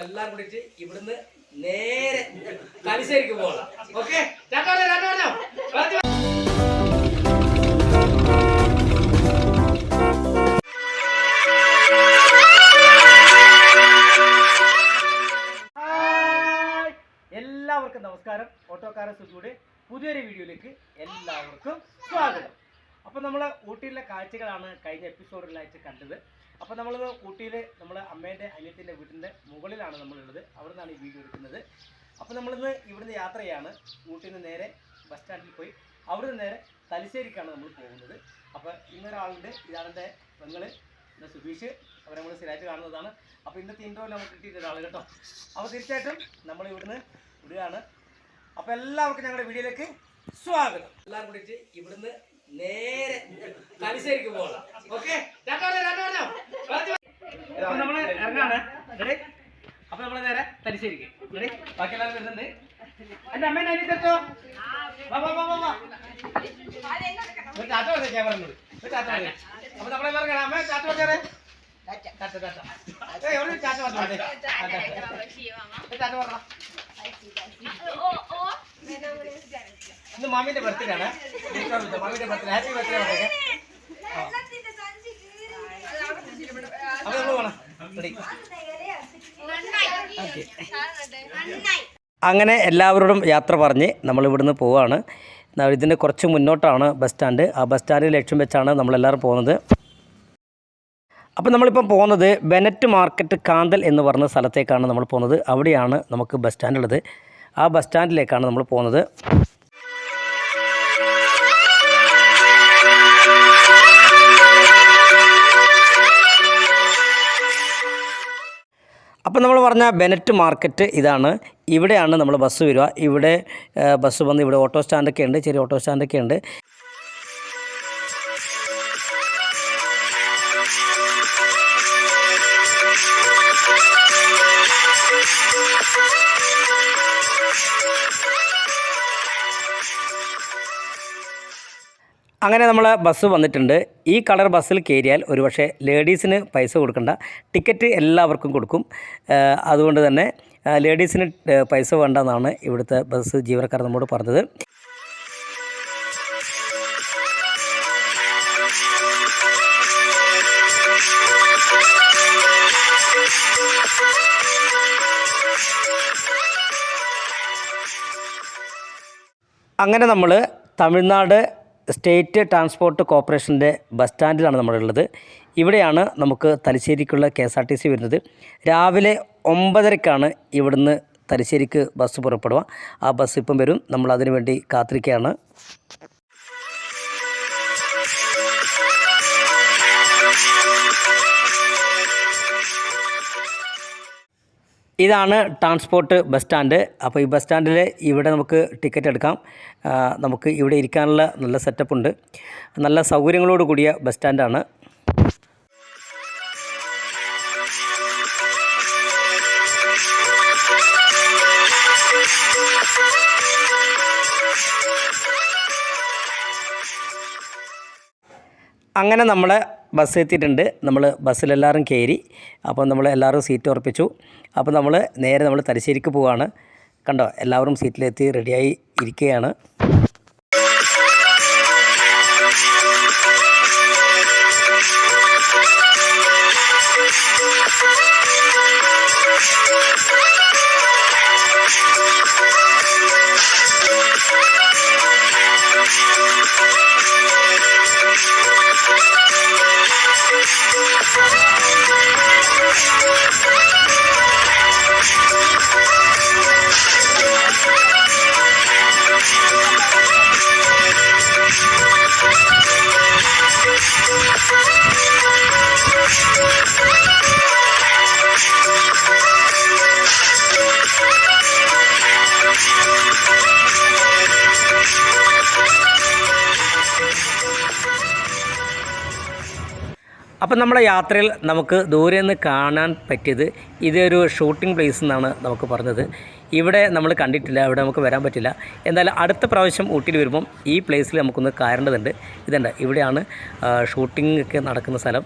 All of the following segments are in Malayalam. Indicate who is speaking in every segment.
Speaker 1: നമ്മളെല്ലാം കൂടിയിട്ട് ഇവിടുന്ന് നേരെ തലശ്ശേരിക്ക് പോകാം. ഓക്കെ? എല്ലാവർക്കും നമസ്കാരം. ഓട്ടോക്കാരൻ സുഖിയുടെ പുതിയൊരു വീഡിയോയിലേക്ക് എല്ലാവർക്കും സ്വാഗതം. അപ്പൊ നമ്മൾ ഊട്ടിയിലെ കാഴ്ചകളാണ് കഴിഞ്ഞ എപ്പിസോഡിലായിട്ട് കണ്ടത്. അപ്പോൾ നമ്മൾ ഊട്ടിയിൽ നമ്മൾ അമ്മേന്റെ അനിയത്തിന്റെ വീട്ടിന്റെ മുകളിലാണ് നമ്മളുള്ളത്. അവിടെ നിന്നാണ് ഈ വീഡിയോ എടുക്കുന്നത്. അപ്പോൾ നമ്മളിന്ന് ഇവിടുന്ന് യാത്രയാണ്. ഊട്ടിയിൽ നിന്ന് നേരെ ബസ് സ്റ്റാൻഡിൽ പോയി. അവിടുന്ന് നേരെ തലശ്ശേരിക്കാണ് നമ്മൾ പോകുന്നത്. അപ്പോൾ ഇന്നൊരാളുണ്ട്. ഇയാളുടെ പെങ്ങൾ. സുബീഷ്. അവരെ നമ്മൾ സ്ഥിരമായിട്ട് കാണുന്നതാണ്. അപ്പോൾ ഇന്നത്തെ ഇൻട്രോയിൽ നമുക്ക് കിട്ടിയിട്ട് ഒരാൾ കേട്ടോ. അപ്പോൾ തീർച്ചയായിട്ടും നമ്മൾ ഇവിടുന്ന് വിടുകയാണ്. അപ്പോൾ എല്ലാവർക്കും ഞങ്ങളുടെ വീഡിയോയിലേക്ക് സ്വാഗതം. എല്ലാവരും കൂടിയിട്ട് ഇവിടുന്ന് നേരെ തലശ്ശേരിക്ക് പോകാം. ഓക്കെ നമ്മൾ ഇറങ്ങാണ്. അപ്പൊ അപ്പോൾ നമ്മൾ നേരെ തലശ്ശേരിക്ക്. റെഡി ബാക്കി എല്ലാവരും വരുന്നുണ്ട്. എന്റെ അമ്മേനെ അനിയത്തോ വാ ചാറ്റ വാ വാ വാ. ഒരു ടാറ്റ പറഞ്ഞേ ക്യാമറ ചാറ്റ ടാറ്റ പറഞ്ഞേ അപ്പോൾ നമ്മളെല്ലാവരും കാണാം. ചാറ്റ ടാറ്റ ചാറ്റ ചാറ്റ ചാറ്റ ചാറ്റ ചാറ്റ ചാറ്റ ചാറ്റ പറഞ്ഞ ഇന്ന് മാമിന്റെ ബർത്ത്ഡേ ആണ്. മാമിന്റെ ബർത്ത്ഡേ ഹാപ്പി ബർത്ത്ഡേ പറഞ്ഞേ അപ്പോൾ നമ്മൾ റെഡി അങ്ങനെ എല്ലാവരോടും യാത്ര പറഞ്ഞ് നമ്മളിവിടുന്ന് പോവാണ്. ഇതിന്റെ കുറച്ച് മുന്നോട്ടാണ് ബസ് സ്റ്റാൻഡ്. ആ ബസ് സ്റ്റാൻഡിൽ ലക്ഷ്യം വെച്ചാണ് നമ്മളെല്ലാവരും പോകുന്നത്. അപ്പോൾ നമ്മളിപ്പം പോകുന്നത് ബെനറ്റ് മാർക്കറ്റ് കാന്തൽ എന്ന് പറഞ്ഞ സ്ഥലത്തേക്കാണ് നമ്മൾ പോകുന്നത്. അവിടെയാണ് നമുക്ക് ബസ് സ്റ്റാൻഡ് ഉള്ളത് ആ ബസ് സ്റ്റാൻഡിലേക്കാണ് നമ്മൾ പോകുന്നത്. അപ്പോൾ നമ്മൾ പറഞ്ഞ ബെനറ്റ് മാർക്കറ്റ് ഇതാണ്. ഇവിടെയാണ് നമ്മൾ ബസ് വരിക. ഇവിടെ ബസ് വന്ന് ഇവിടെ ഓട്ടോ സ്റ്റാൻഡൊക്കെ ഉണ്ട്. ചെറിയ ഓട്ടോ സ്റ്റാൻഡൊക്കെ ഉണ്ട്. അങ്ങനെ നമ്മൾ ബസ് വന്നിട്ടുണ്ട്. ഈ കളർ ബസ്സിൽ കയറിയാൽ ഒരുപക്ഷെ ലേഡീസിന് പൈസ കൊടുക്കണ്ട. ടിക്കറ്റ് എല്ലാവർക്കും കൊടുക്കും. അതുകൊണ്ട് തന്നെ ലേഡീസിന് പൈസ വേണ്ടെന്നാണ് ഇവിടുത്തെ ബസ് ജീവനക്കാർ നമ്മോട് പറഞ്ഞത്. അങ്ങനെ നമ്മൾ തമിഴ്നാട് സ്റ്റേറ്റ് ട്രാൻസ്പോർട്ട് കോർപ്പറേഷന്റെ ബസ് സ്റ്റാൻഡിലാണ് നമ്മളുള്ളത്. ഇവിടെയാണ് നമുക്ക് തലശ്ശേരിക്കുള്ള K S R T C വരുന്നത്. രാവിലെ ഒമ്പതരക്കാണ് ഇവിടുന്ന് തലശ്ശേരിക്ക് ബസ് പുറപ്പെടുക. ആ ബസ് ഇപ്പം വരും. നമ്മൾ അതിനു വേണ്ടി കാത്തിരിക്കുകയാണ്. ഇതാണ് ട്രാൻസ്പോർട്ട് ബസ് സ്റ്റാൻഡ് അപ്പോൾ ഈ ബസ് സ്റ്റാൻഡിൽ ഇവിടെ നമുക്ക് ടിക്കറ്റ് എടുക്കാം. നമുക്ക് ഇവിടെ ഇരിക്കാനുള്ള നല്ല സെറ്റപ്പ് ഉണ്ട്. നല്ല സൗകര്യങ്ങളോട് കൂടിയ ബസ് സ്റ്റാൻഡാണ് അങ്ങനെ നമ്മൾ ബസ് എത്തിയിട്ടുണ്ട് നമ്മൾ ബസ്സിലെല്ലാവരും കയറി അപ്പോൾ നമ്മൾ എല്ലാവരും സീറ്റ് ഉറപ്പിച്ചു. അപ്പോൾ നമ്മൾ നേരെ നമ്മൾ തലശ്ശേരിക്ക് പോവുകയാണ് കണ്ടോ? എല്ലാവരും സീറ്റിലെത്തി റെഡിയായി ഇരിക്കുകയാണ്. അപ്പം നമ്മുടെ യാത്രയിൽ നമുക്ക് ദൂരെ നിന്ന് കാണാൻ പറ്റിയത് ഇതൊരു ഷൂട്ടിംഗ് പ്ലേസ് എന്നാണ് നമുക്ക് പറഞ്ഞത്. ഇവിടെ നമ്മൾ കണ്ടിട്ടില്ല ഇവിടെ നമുക്ക് വരാൻ പറ്റില്ല. എന്തായാലും അടുത്ത പ്രാവശ്യം ഊട്ടിയിൽ വരുമ്പം ഈ പ്ലേസിൽ നമുക്കൊന്ന് കയറേണ്ടതുണ്ട്. ഇതുണ്ട് ഇവിടെയാണ് ഷൂട്ടിംഗ് ഒക്കെ നടക്കുന്ന സ്ഥലം.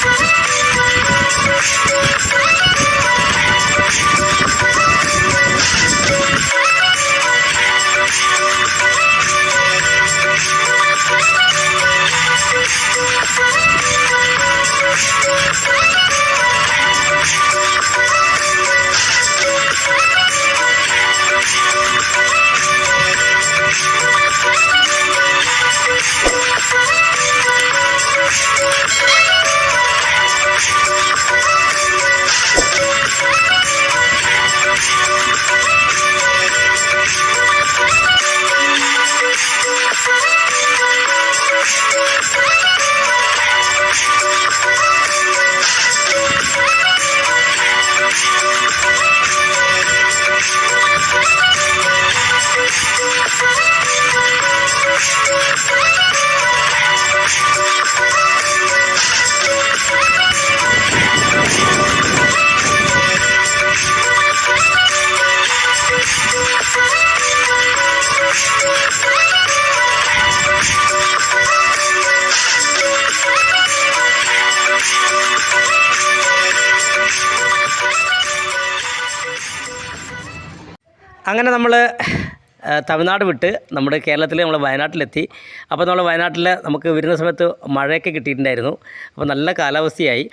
Speaker 1: Thank you. അങ്ങനെ നമ്മൾ തമിഴ്നാട് വിട്ട് നമ്മുടെ കേരളത്തിൽ നമ്മൾ വയനാട്ടിലെത്തി. അപ്പോൾ നമ്മൾ വയനാട്ടിൽ നമുക്ക് വരുന്ന സമയത്ത് മഴയൊക്കെ കിട്ടിയിട്ടുണ്ടായിരുന്നു. അപ്പോൾ നല്ല കാലാവസ്ഥയായി.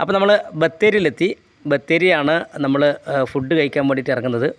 Speaker 1: അപ്പോൾ നമ്മൾ ബത്തേരിയിലെത്തി. ബത്തേരിയാണ് നമ്മൾ ഫുഡ് കഴിക്കാൻ വേണ്ടിയിട്ട് ഇറങ്ങുന്നത്.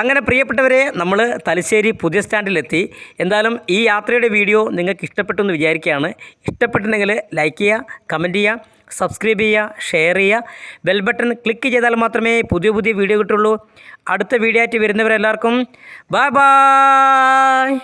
Speaker 1: അങ്ങനെ പ്രിയപ്പെട്ടവരെ നമ്മൾ തലശ്ശേരി പുതിയ സ്റ്റാൻഡിലെത്തി. എന്തായാലും ഈ യാത്രയുടെ വീഡിയോ നിങ്ങൾക്ക് ഇഷ്ടപ്പെട്ടു എന്ന് വിചാരിക്കുകയാണ്. ഇഷ്ടപ്പെട്ടിട്ടുണ്ടെങ്കിൽ ലൈക്ക് ചെയ്യുക കമന്റ് ചെയ്യുക സബ്സ്ക്രൈബ് ചെയ്യുക ഷെയർ ചെയ്യുക. ബെൽ ബട്ടൺ ക്ലിക്ക് ചെയ്താൽ മാത്രമേ പുതിയ പുതിയ വീഡിയോ കിട്ടുള്ളൂ. അടുത്ത വീഡിയോ ആയിട്ട് വരുന്നവരെല്ലാവർക്കും ബൈ ബായ്